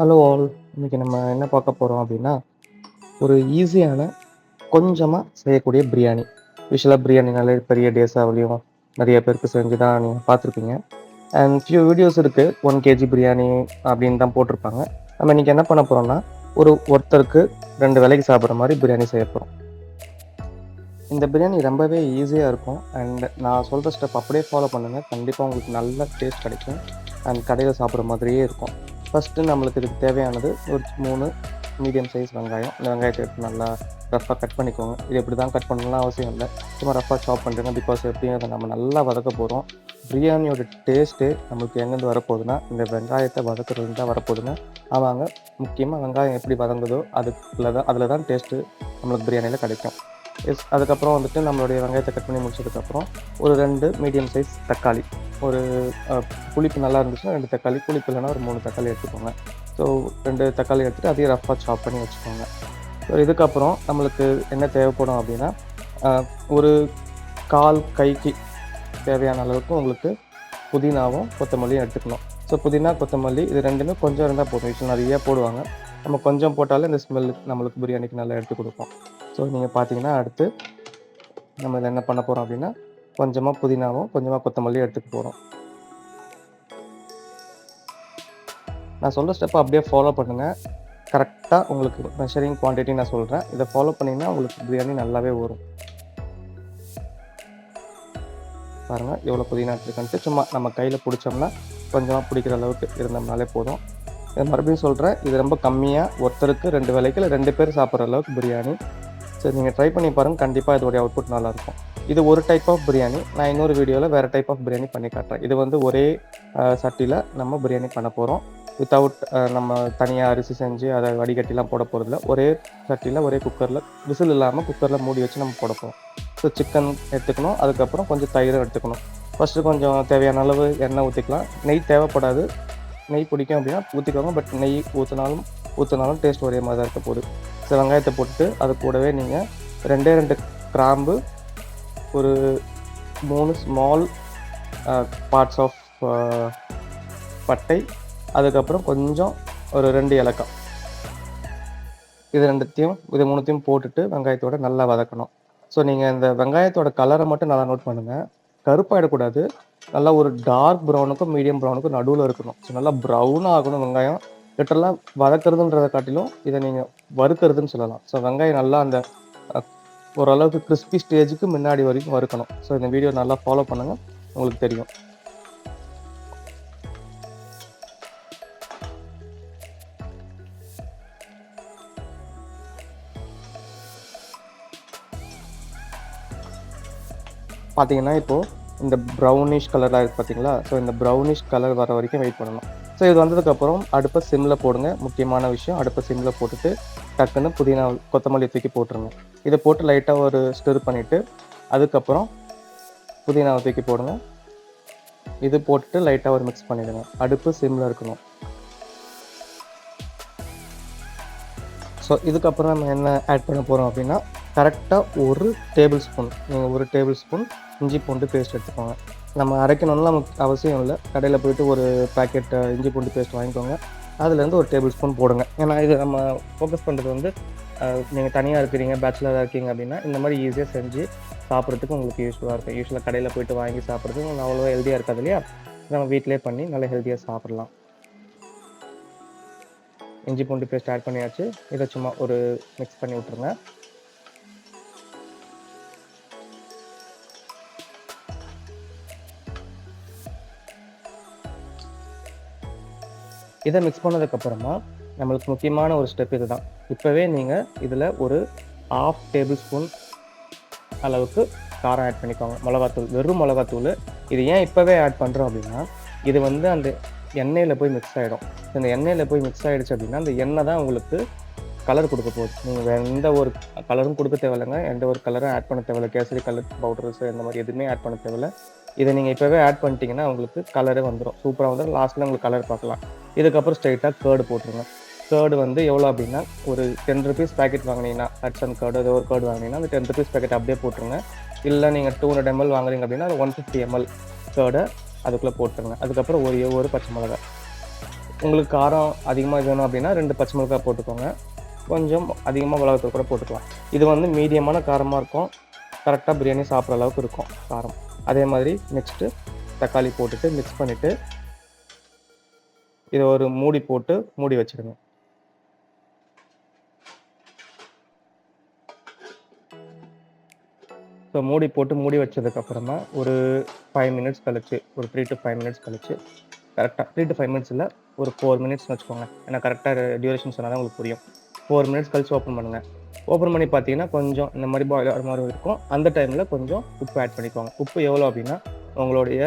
Hello all இன்னைக்கு நம்ம என்ன பார்க்க போகிறோம் அப்படின்னா ஒரு ஈஸியான கொஞ்சமாக செய்யக்கூடிய பிரியாணி. யூஸ்வலாக பிரியாணினாலே பெரிய டேஸாவிலையும் நிறைய பேருக்கு செஞ்சு தான் நீங்கள் பார்த்துருப்பீங்க. அண்ட் ஃபியூ வீடியோஸ் இருக்குது ஒன் கேஜி பிரியாணி அப்படின்னு தான் போட்டிருப்பாங்க. நம்ம இன்றைக்கி என்ன பண்ண போகிறோம்னா ஒரு ஒருத்தருக்கு ரெண்டு வேலைக்கு சாப்பிட்ற மாதிரி பிரியாணி செய்ய போகிறோம் இந்த பிரியாணி ரொம்பவே ஈஸியாக இருக்கும். அண்ட் நான் சொல்கிற ஸ்டெப் அப்படியே ஃபாலோ பண்ணுங்கள் கண்டிப்பாக உங்களுக்கு நல்ல டேஸ்ட் கிடைக்கும். அண்ட் கடையில் சாப்பிட்ற மாதிரியே இருக்கும். ஃபஸ்ட்டு நம்மளுக்கு இதுக்கு தேவையானது ஒரு மூணு மீடியம் சைஸ் வெங்காயம். இந்த வெங்காயத்தை எடுத்து நல்லா ரஃப்பாக கட் பண்ணிக்கோங்க. இது எப்படி தான் கட் பண்ணலாம் அவசியம் இல்லை. சும்மா ரஃப்பாக சாப் பண்ணுறேங்க பிகாஸ் எப்படிங்கிறத நம்ம நல்லா வதக்க போகிறோம் பிரியாணியோட டேஸ்ட்டு நம்மளுக்கு எங்கேருந்து வரப்போகுதுன்னா இந்த வெங்காயத்தை வதக்குறது தான் வரப்போகுதுங்க. ஆமாங்க. முக்கியமாக வெங்காயம் எப்படி வதங்குதோ அதுக்குள்ள தான் அதில் தான் டேஸ்ட்டு நம்மளுக்கு பிரியாணியில் கிடைக்கும். எஸ் அதுக்கப்புறம் வந்துட்டு நம்மளுடைய வெங்காயத்தை கட் பண்ணி முடிச்சதுக்கப்புறம் ஒரு ரெண்டு மீடியம் சைஸ் தக்காளி. ஒரு புளிப்பு நல்லா இருந்துச்சுன்னா ரெண்டு தக்காளி புளிப்பு இல்லைன்னா ஒரு மூணு தக்காளி எடுத்துக்கோங்க. ஸோ ரெண்டு தக்காளி எடுத்துகிட்டு அதையும் ரஃப்பாக சாப் பண்ணி வச்சுக்கோங்க. ஸோ இதுக்கப்புறம் நம்மளுக்கு என்ன தேவைப்படும் அப்படின்னா ஒரு கால் கைக்கு தேவையான அளவுக்கு உங்களுக்கு புதினாவும் கொத்தமல்லியும் எடுத்துக்கணும். ஸோ புதினா கொத்தமல்லி இது ரெண்டுமே கொஞ்சம் இருந்தால் போதும். விஷயம் நிறைய போடுவாங்க. நம்ம கொஞ்சம் போட்டாலே இந்த ஸ்மெல் நம்மளுக்கு பிரியாணிக்கு நல்லா எடுத்து கொடுப்போம் ஸோ நீங்கள் பார்த்தீங்கன்னா அடுத்து நம்ம இதில் என்ன பண்ண போகிறோம் அப்படின்னா கொஞ்சமாக புதினாவும் கொஞ்சமாக கொத்தமல்லியும் எடுத்துக்க போகிறோம் நான் சொல்கிற ஸ்டெப்பை அப்படியே ஃபாலோ பண்ணுங்கள் கரெக்டாக உங்களுக்கு மெஷரிங் குவான்டிட்டி நான் சொல்கிறேன் இதை ஃபாலோ பண்ணிங்கன்னா உங்களுக்கு பிரியாணி நல்லாவே வரும். பாருங்கள் எவ்வளோ புதினா எடுத்துருக்கன்ட்டு. சும்மா நம்ம கையில் பிடிச்சோம்னா கொஞ்சமாக பிடிக்கிற அளவுக்கு இருந்தோம்னாலே போதும். இது மறுபடியும் சொல்கிறேன் இது ரொம்ப கம்மியாக ஒருத்தருக்கு ரெண்டு வேலைக்கு இல்லை ரெண்டு பேர் சாப்பிட்ற அளவுக்கு பிரியாணி. சரி நீங்கள் ட்ரை பண்ணி பாருங்கள் கண்டிப்பாக இதோடைய அவுட்புட் நல்லாயிருக்கும். இது ஒரு டைப் ஆஃப் பிரியாணி நான் இன்னொரு வீடியோவில் வேறு டைப் ஆஃப் பிரியாணி பண்ணி காட்டுறேன். இது வந்து ஒரே சட்டியில் நம்ம பிரியாணி பண்ண போகிறோம் வித்தவுட் நம்ம தனியாக அரிசி செஞ்சு அதை வடிகட்டிலாம் போட போகிறதில்ல ஒரே சட்டியில் ஒரே குக்கரில் விசில் இல்லாமல் குக்கரில் மூடி வச்சு நம்ம போட போகிறோம் ஸோ சிக்கன் எடுத்துக்கணும். அதுக்கப்புறம் கொஞ்சம் தயிரும் எடுத்துக்கணும். ஃபஸ்ட்டு கொஞ்சம் தேவையான அளவு எண்ணெய் ஊற்றிக்கலாம் நெய் தேவைப்படாது. நெய் பிடிக்கும் அப்படின்னா ஊற்றிக்கோங்க பட் நெய் ஊற்றினாலும் ஊற்றினாலும் டேஸ்ட் ஒரே மாதிரி தான் இருக்க போகுது. ஸோ வெங்காயத்தை போட்டுட்டு அது கூடவே நீங்கள் ரெண்டே ரெண்டு கிராம்பு ஒரு மூணு ஸ்மால் பார்ட்ஸ் ஆஃப் பட்டை அதுக்கப்புறம் கொஞ்சம் ஒரு ரெண்டு ஏலக்காய். இது ரெண்டுத்தையும் இது மூணுத்தையும் போட்டுட்டு வெங்காயத்தோட நல்லா வதக்கணும். ஸோ நீங்கள் இந்த வெங்காயத்தோட கலரை மட்டும் நல்லா நோட் பண்ணுங்கள் கருப்பாயிடக்கூடாது. நல்லா ஒரு டார்க் ப்ரௌனுக்கும் மீடியம் ப்ரௌனுக்கும் நடுவில் இருக்கணும். ஸோ நல்லா ப்ரௌனாக ஆகணும் வெங்காயம். லிட்டரலாக வதக்கிறதுன்றதை காட்டிலும் இதை நீங்கள் வறுக்கிறதுன்னு சொல்லலாம். ஸோ வெங்காயம் நல்லா அந்த ஓரளவுக்கு கிறிஸ்பி ஸ்டேஜுக்கு முன்னாடி வரைக்கும் வறுக்கணும். ஸோ இந்த வீடியோ நல்லா ஃபாலோ பண்ணுங்கள் உங்களுக்கு தெரியும். பார்த்தீங்கன்னா இப்போது இந்த ப்ரௌனிஷ் கலராக இருக்குது பார்த்தீங்களா ஸோ இந்த ப்ரௌனிஷ் கலர் வர வரைக்கும் வெயிட் பண்ணணும். ஸோ இது வந்ததுக்கப்புறம் அடுப்பை சிம்மில் போடுங்க. முக்கியமான விஷயம் அடுப்பை சிம்மில் போட்டுட்டு டக்குன்னு புதினா கொத்தமல்லி தூக்கி போட்டுருங்க. இதை போட்டு லைட்டாக ஒரு ஸ்டிர் பண்ணிவிட்டு அதுக்கப்புறம் புதினாவை தூக்கி போடுங்க. இது போட்டுட்டு லைட்டாக ஒரு மிக்ஸ் பண்ணிவிடுங்க அடுப்பு சிம்மில் இருக்கணும். ஸோ இதுக்கப்புறம் நம்ம என்ன ஆட் பண்ண போகிறோம் அப்படின்னா கரெக்டாக ஒரு டேபிள் ஸ்பூன் நீங்கள் ஒரு டேபிள் ஸ்பூன் இஞ்சி பூண்டு பேஸ்ட் எடுத்துக்கோங்க. நம்ம அரைக்கணும்னு நமக்கு அவசியம் இல்லை. கடையில் போயிட்டு ஒரு பேக்கெட் இஞ்சி பூண்டு பேஸ்ட் வாங்கிக்கோங்க. அதுலேருந்து ஒரு டேபிள் ஸ்பூன் போடுங்க. ஏன்னா இது நம்ம ஃபோக்கஸ் பண்ணுறது வந்து நீங்கள் தனியாக இருக்கிறீங்க பேச்சுலராக இருக்கீங்க அப்படின்னா இந்த மாதிரி ஈஸியாக செஞ்சு சாப்பிட்றதுக்கு உங்களுக்கு யூஸ்ஃபுல்லாக இருக்கும். யூஸ்வலாக கடையில் போயிட்டு வாங்கி சாப்பிட்றதுக்கு உங்களுக்கு அவ்வளோ ஹெல்த்தியாக இருக்காது இல்லையா? நம்ம வீட்டிலே பண்ணி நல்லா ஹெல்த்தியாக சாப்பிட்லாம். இஞ்சி பூண்டு பேஸ்ட் ஆட் பண்ணியாச்சு. இதை சும்மா ஒரு மிக்ஸ் பண்ணி விட்ருங்க இதை மிக்ஸ் பண்ணதுக்கப்புறமா நம்மளுக்கு முக்கியமான ஒரு ஸ்டெப் இது தான் இப்போவே நீங்கள் இதில் ஒரு ஆஃப் டேபிள் ஸ்பூன் அளவுக்கு காரம் ஆட் பண்ணிக்கோங்க. மிளகாத்தூள் வெறும் மிளகாத்தூள். இது ஏன் இப்போவே ஆட் பண்ணுறோம் அப்படின்னா இது வந்து அந்த எண்ணெயில் போய் மிக்ஸ் ஆகிடும் இந்த எண்ணெயில் போய் மிக்ஸ் ஆகிடுச்சு அப்படின்னா அந்த எண்ணெய் தான் உங்களுக்கு கலர் கொடுக்க போகுது. நீங்கள் வேறு எந்த ஒரு கலரும் கொடுக்க தேவையில்லைங்க. எந்த ஒரு கலரும் ஆட் பண்ண தேவையில்ல. கேசரி கலர் பவுடர்ஸ் இந்த மாதிரி எதுவுமே ஆட் பண்ண தேவையில்ல. இதை நீங்கள் இப்போவே ஆட் பண்ணிட்டீங்கன்னா உங்களுக்கு கலரே வந்துடும் சூப்பராக வந்துடும் லாஸ்ட்டில் உங்களுக்கு கலர் பார்க்கலாம். இதுக்கப்புறம் ஸ்ட்ரைட்டாக கேர்டு போட்டுருங்க. கேர்டு வந்து எவ்வளோ அப்படின்னா ஒரு டென் ருபீஸ் பேக்கெட் வாங்கினீங்கன்னா ஹட்சன் கேர்டு ஏதோ ஒரு கேர்டு வாங்கினீங்கன்னா அந்த டென் ருபீஸ் பேக்கெட் அப்படியே போட்டுருங்க. இல்லை நீங்கள் டூ ஹண்ட்ரட் எம்எல் வாங்குறீங்க அப்படின்னா அது ஒன் ஃபிஃப்டி எம்எல் கேர்டை அதுக்குள்ளே போட்டுருங்க. அதுக்கப்புறம் ஒரு ஒரு பச்சை மிளகாய் உங்களுக்கு காரம் அதிகமாக வேணும் அப்படின்னா ரெண்டு பச்சை மிளகா போட்டுக்கோங்க. கொஞ்சம் அதிகமாக மிளகாத்தூள் கூட போட்டுக்கலாம். இது வந்து மீடியமான காரமாக இருக்கும். கரெக்டாக பிரியாணி சாப்பிட்ற அளவுக்கு இருக்கும் காரம். அதே மாதிரி நெக்ஸ்ட்டு தக்காளி போட்டுட்டு மிக்ஸ் பண்ணிவிட்டு இதை ஒரு மூடி போட்டு மூடி வச்சிடுங்க ஸோ மூடி போட்டு மூடி வச்சதுக்கப்புறமா ஒரு ஃபைவ் மினிட்ஸ் கழிச்சு ஒரு த்ரீ டு ஃபைவ் மினிட்ஸ் கழிச்சு கரெக்டாக த்ரீ டு ஃபைவ் மினிட்ஸ் இல்லை ஒரு ஃபோர் மினிட்ஸ்னு வச்சுக்கோங்க. ஏன்னா கரெக்டாக டியூரேஷன் சொன்னால் தான் உங்களுக்கு புரியும். ஃபோர் மினிட்ஸ் கழிச்சு ஓப்பன் பண்ணுங்கள் ஓப்பன் பண்ணி பார்த்தீங்கன்னா கொஞ்சம் இந்த மாதிரி பாயில் ஆகிற மாதிரி இருக்கும். அந்த டைமில் கொஞ்சம் உப்பு ஆட் பண்ணிக்கோங்க. உப்பு எவ்வளோ அப்படின்னா உங்களுடைய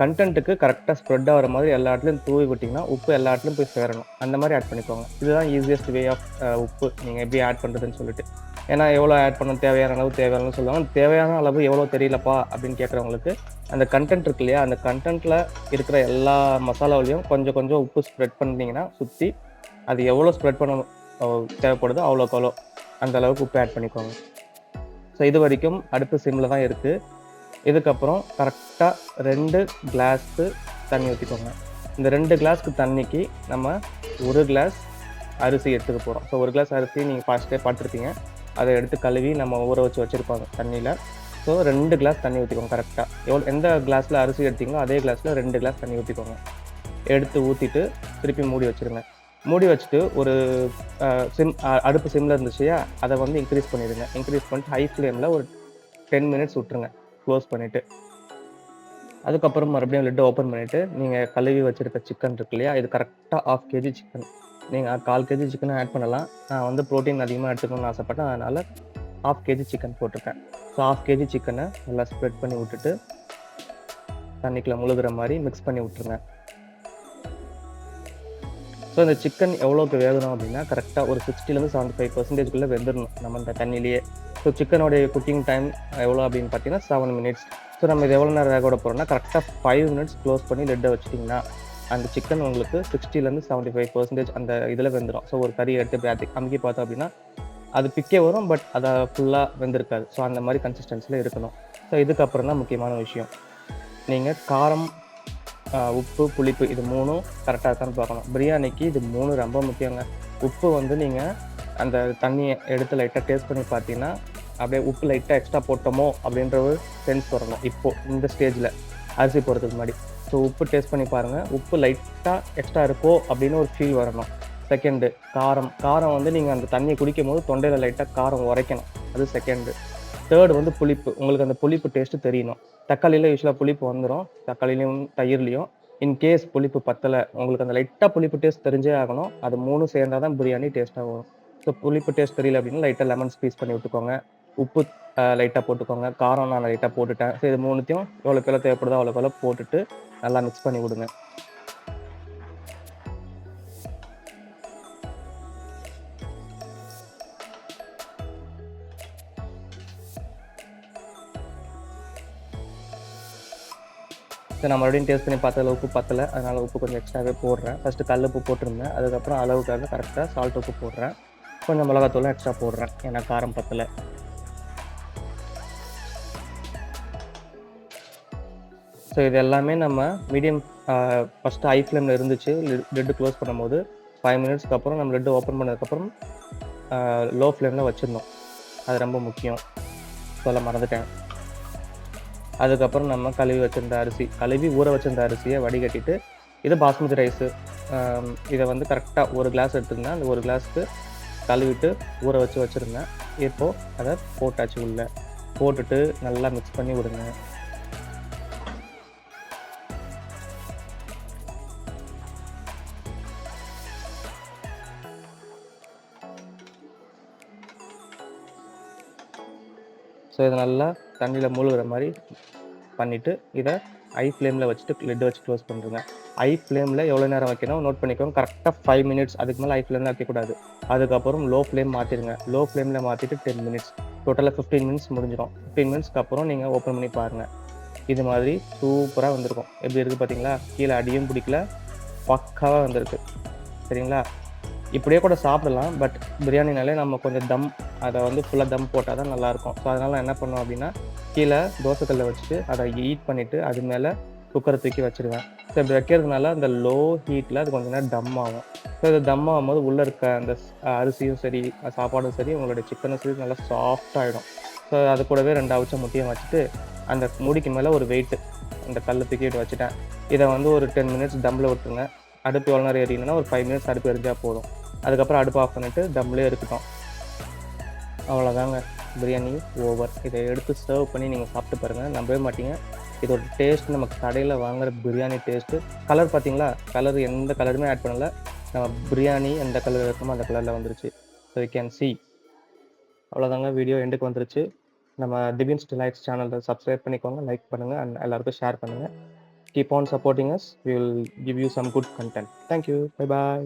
கண்டென்ட்டுக்கு கரெக்டாக ஸ்ப்ரெட் ஆகிற மாதிரி எல்லா இடத்துலையும் தூவி விட்டிங்கன்னா உப்பு எல்லா இடத்துலையும் போய் சேரணும். அந்த மாதிரி ஆட் பண்ணிக்கோங்க. இதுதான் ஈஸியஸ்ட் வே ஆஃப் உப்பு. நீங்கள் எப்படி ஆட் பண்ணுறதுன்னு சொல்லிட்டு. ஏன்னா எவ்வளோ ஆட் பண்ண தேவையான அளவு தேவையான சொல்லுவாங்க. தேவையான அளவு எவ்வளோ தெரியலப்பா அப்படின்னு கேட்குறவங்களுக்கு அந்த கண்டென்ட் இருக்கு இல்லையா அந்த கண்டென்ட்டில் இருக்கிற எல்லா மசாலாவிலையும் கொஞ்சம் கொஞ்சம் உப்பு ஸ்ப்ரெட் பண்ணிட்டீங்கன்னா சுற்றி அது எவ்வளோ ஸ்ப்ரெட் பண்ண தேவைப்படுதோ அவ்வளோக்கு அவ்வளோ அந்த அளவுக்கு உப்பு ஆட் பண்ணிக்கோங்க. ஸோ இது வரைக்கும் அடுப்பு சிம்மில் தான் இருக்குது இதுக்கப்புறம் கரெக்டாக ரெண்டு கிளாஸ்க்கு தண்ணி ஊற்றிக்கோங்க இந்த ரெண்டு கிளாஸ்க்கு தண்ணிக்கு நம்ம ஒரு கிளாஸ் அரிசி எடுத்துக்க போகிறோம் ஸோ ஒரு கிளாஸ் அரிசி நீங்கள் ஃபஸ்ட்டே பார்த்துருப்பீங்க. அதை எடுத்து கழுவி நம்ம ஊற வச்சு வச்சுருப்பாங்க தண்ணியில். ஸோ ரெண்டு கிளாஸ் தண்ணி ஊற்றிக்கோங்க கரெக்டாக எவ்வளோ எந்த கிளாஸில் அரிசி எடுத்தீங்களோ அதே கிளாஸில் ரெண்டு கிளாஸ் தண்ணி ஊற்றிக்கோங்க எடுத்து ஊற்றிட்டு திருப்பி மூடி வச்சுருங்க. மூடி வச்சுட்டு ஒரு சிம் அடுப்பு சிம்மில் இருந்துச்சுயா அதை வந்து இன்க்ரீஸ் பண்ணிடுங்க. இன்க்ரீஸ் பண்ணிட்டு ஹை ஃப்ளேமில் ஒரு டென் மினிட்ஸ் விட்டுருங்க. க்ளோஸ் பண்ணிவிட்டு அதுக்கப்புறம் மறுபடியும் லிட்டு ஓப்பன் பண்ணிவிட்டு நீங்கள் கழுவி வச்சுருக்க சிக்கன் இருக்கு இல்லையா இது கரெக்டாக ஆஃப் கேஜி சிக்கன் நீங்கள் கால் கேஜி சிக்கனும் ஆட் பண்ணலாம். நான் வந்து ப்ரோட்டீன் அதிகமாக எடுத்துக்கணும்னு ஆசைப்பட்டேன் அதனால் ஆஃப் கேஜி சிக்கன் போட்டிருக்கேன். ஸோ ஆஃப் கேஜி சிக்கனை நல்லா ஸ்ப்ரெட் பண்ணி விட்டுட்டு தண்ணிக்குள்ளே முழுகிற மாதிரி மிக்ஸ் பண்ணி விட்ருங்க ஸோ இந்த சிக்கன் எவ்வளோக்கு வேகணும் அப்படின்னா கரெக்டாக ஒரு சிக்ஸ்டிலேருந்து செவன்ட்டி ஃபைவ் பர்சன்டேஜ்குள்ளே வெந்துடணும் நம்ம இந்த தண்ணியிலேயே. ஸோ சிக்கனோடைய குக்கிங் டைம் எவ்வளோ அப்படின்னு பார்த்தீங்கன்னா செவன் மினிட்ஸ் ஸோ நம்ம இது எவ்வளோ நேரம் வேக விட போகிறோம்னா கரெக்டாக ஃபைவ் மினிட்ஸ் க்ளோஸ் பண்ணி லெட்டை வச்சிட்டிங்கன்னா அந்த சிக்கன் உங்களுக்கு சிக்ஸ்டிலேருந்து செவன்ட்டி ஃபைவ் பர்சன்டேஜ் அந்த இதில் வெந்துடும் ஸோ ஒரு கறி எடுத்து பேத்தி அமுக்கி பார்த்தோம் அப்படின்னா அது பிக்கே வரும் பட் அதை ஃபுல்லாக வெந்திருக்காது. ஸோ அந்த மாதிரி கன்சிஸ்டன்சியில் இருக்கணும். ஸோ இதுக்கப்புறம் தான் முக்கியமான விஷயம். நீங்கள் காரம் உப்பு புளிப்பு இது மூணும் கரெக்டாக இருக்கான்னு பார்க்கணும். பிரியாணிக்கு இது மூணு ரொம்ப முக்கியங்க. உப்பு வந்து நீங்கள் அந்த தண்ணியை எடுத்து லைட்டாக டேஸ்ட் பண்ணி பார்த்தீங்கன்னா அப்படியே உப்பு லைட்டாக எக்ஸ்ட்ரா போட்டோமோ அப்படின்ற ஒரு சென்ஸ் வரணும். இப்போது இந்த ஸ்டேஜில் அரிசி போடுறதுக்கு முன்னாடி. ஸோ உப்பு டேஸ்ட் பண்ணி பாருங்கள் உப்பு லைட்டாக எக்ஸ்ட்ரா இருக்கோ அப்படின்னு ஒரு ஃபீல் வரணும். செகண்டு காரம். காரம் வந்து நீங்கள் அந்த தண்ணியை குடிக்கும் போது தொண்டையில் லைட்டாக காரம் உரைக்கணும். அது செகண்டு தேர்டு வந்து புளிப்பு. உங்களுக்கு அந்த புளிப்பு டேஸ்ட்டு தெரியணும். தக்காளியில் யூஸ்வலாக புளிப்பு வந்துடும் தக்காளிலையும் தயிர்லையும். இன்கேஸ் புளிப்பு பத்தலை உங்களுக்கு அந்த லைட்டாக புளிப்பு டேஸ்ட் தெரிஞ்சே ஆகணும். அது மூணும் சேர்ந்தால் தான் பிரியாணி டேஸ்ட்டாக வரும். ஸோ புளிப்பு டேஸ்ட் தெரியல அப்படின்னா லைட்டாக லெமன் ஸ்பீஸ் பண்ணி விட்டுக்கோங்க. உப்பு லைட்டாக போட்டுக்கோங்க. காரம் நான் லைட்டாக போட்டுட்டேன். ஸோ இது மூணுத்தையும் எவ்வளோக்கு எவ்வளோ தேவைப்படுதோ அவ்வளோக்கு எவ்வளோ போட்டுட்டு நல்லா மிக்ஸ் பண்ணி விடுங்க. ஸோ நான் மறுபடியும் டேஸ்ட் பண்ணி பார்த்ததுல உப்பு பத்தலை. அதனால் உப்பு கொஞ்சம் எக்ஸ்ட்ராவே போடுறேன். ஃபஸ்ட்டு கல் உப்பு போட்டிருந்தேன். அதுக்கப்புறம் அளவுக்காக கரெக்டாக சால்ட் உப்பு போடுறேன். கொஞ்சம் மிளகாத்தூளும் எக்ஸ்ட்ரா போடுறேன். ஏன்னா காரம் பத்தலை. ஸோ இது எல்லாமே நம்ம மீடியம் ஃபஸ்ட்டு ஹை ஃப்ளேமில் இருந்துச்சு. லெட்டு க்ளோஸ் பண்ணும்போது ஃபைவ் மினிட்ஸ்க்கு அப்புறம் நம்ம லெட்டு ஓப்பன் பண்ணதுக்கப்புறம் லோ ஃப்ளேமில் வச்சுருந்தோம். அது ரொம்ப முக்கியம். சொல்ல மறந்துட்டேன். அதுக்கப்புறம் நம்ம கழுவி வச்சுருந்த அரிசி கழுவி ஊற வச்சிருந்த அரிசியை வடிகட்டிட்டு இது பாஸ்மதி ரைஸு இதை வந்து கரெக்டாக ஒரு கிளாஸ் எடுத்துருந்தேன். அந்த ஒரு கிளாஸ்க்கு கழுவிட்டு ஊற வச்சு வச்சுருந்தேன். இப்போது அதை போட்டாச்சு உள்ள. போட்டுட்டு நல்லா மிக்ஸ் பண்ணி விடுங்க. ஸோ இதை நல்லா தண்ணியில் மூழ்கிற மாதிரி பண்ணிவிட்டு இதை ஐ ஃப்ளேமில் வச்சுட்டு லிட் வச்சு க்ளோஸ் பண்ணுறங்க ஐ ஃப்ளேமில் எவ்வளோ நேரம் வைக்கணும்? நோட் பண்ணிக்கோங்க. கரெக்டாக ஃபைவ் மினிட்ஸ் அதுக்கு மேலே ஐ ஃப்ளேமில் வைக்கக்கூடாது. அதுக்கப்புறம் லோ ஃப்ளேம் மாற்றிடுங்க லோ ஃப்ளேமில் மாற்றிட்டு டென் மினிட்ஸ் டோட்டலாக ஃபிஃப்டீன் மினிட்ஸ் முடிஞ்சிடும். ஃபிஃப்டீன் மினிட்ஸ்க்கு அப்புறம் நீங்கள் ஓப்பன் பண்ணி பாருங்கள் இது மாதிரி சூப்பராக வந்திருக்கும். எப்படி இருக்குது பார்த்தீங்களா கீழே அடியும் பிடிக்கல. பக்காவாக வந்திருக்கு. சரிங்களா? இப்படியே கூட சாப்பிடலாம். பட் பிரியாணினாலே நம்ம கொஞ்சம் தம் அதை வந்து ஃபுல்லாக தம் போட்டால் தான் நல்லாயிருக்கும். ஸோ அதனால் என்ன பண்ணுவோம் அப்படின்னா கீழே தோசைக்கல்லை வச்சுட்டு அதை ஹீட் பண்ணிவிட்டு அது மேலே குக்கரை தூக்கி வச்சுருவேன். ஸோ இப்படி வைக்கிறதுனால அந்த லோ ஹீட்டில் அது கொஞ்ச நேரம் தம் ஆகும். ஸோ இது தம் ஆகும்போது உள்ளே இருக்க அந்த அரிசியும் சரி சாப்பாடும் சரி உங்களுடைய சிக்கனும் சரி நல்லா சாஃப்டாகிடும் ஸோ அது கூடவே ரெண்டு அவிச்ச முட்டையும் வச்சுட்டு அந்த முடிக்கு மேலே ஒரு வெயிட்டு அந்த கல்லை தூக்கிட்டு வச்சுட்டேன். இதை வந்து ஒரு டென் மினிட்ஸ் தம்மில் விட்டுருங்க. அடுப்பு எவ்வளோ நேரம் எரியணும்னா ஒரு ஃபைவ் மினிட்ஸ் அடுப்பு எரிஞ்சா போதும். அதுக்கப்புறம் அடுப்பு ஆஃப் பண்ணிவிட்டு தம்லேயே இருக்கட்டும் அவ்வளோதாங்க. பிரியாணி ஓவர். இதை எடுத்து சர்வ் பண்ணி நீங்கள் சாப்பிட்டு பாருங்கள் நம்பவே மாட்டீங்க. இதோட டேஸ்ட் நமக்கு கடையில் வாங்குற பிரியாணி டேஸ்ட்டு கலர் பார்த்தீங்களா? கலர் எந்த கலருமே ஆட் பண்ணல. நம்ம பிரியாணி எந்த கலர் இருக்குமோ அந்த கலரில் வந்துருச்சு. ஸோ யூ கேன் சி அவ்வளோதாங்க வீடியோ எண்டுக்கு வந்துருச்சு. நம்ம டிவின்ஸ் டிலைட்ஸ் சேனலில் சப்ஸ்கிரைப் பண்ணிக்கோங்க. லைக் பண்ணுங்கள் அண்ட் எல்லாருக்கும் ஷேர் பண்ணுங்கள் keep on supporting us we will give you some good content thank you bye bye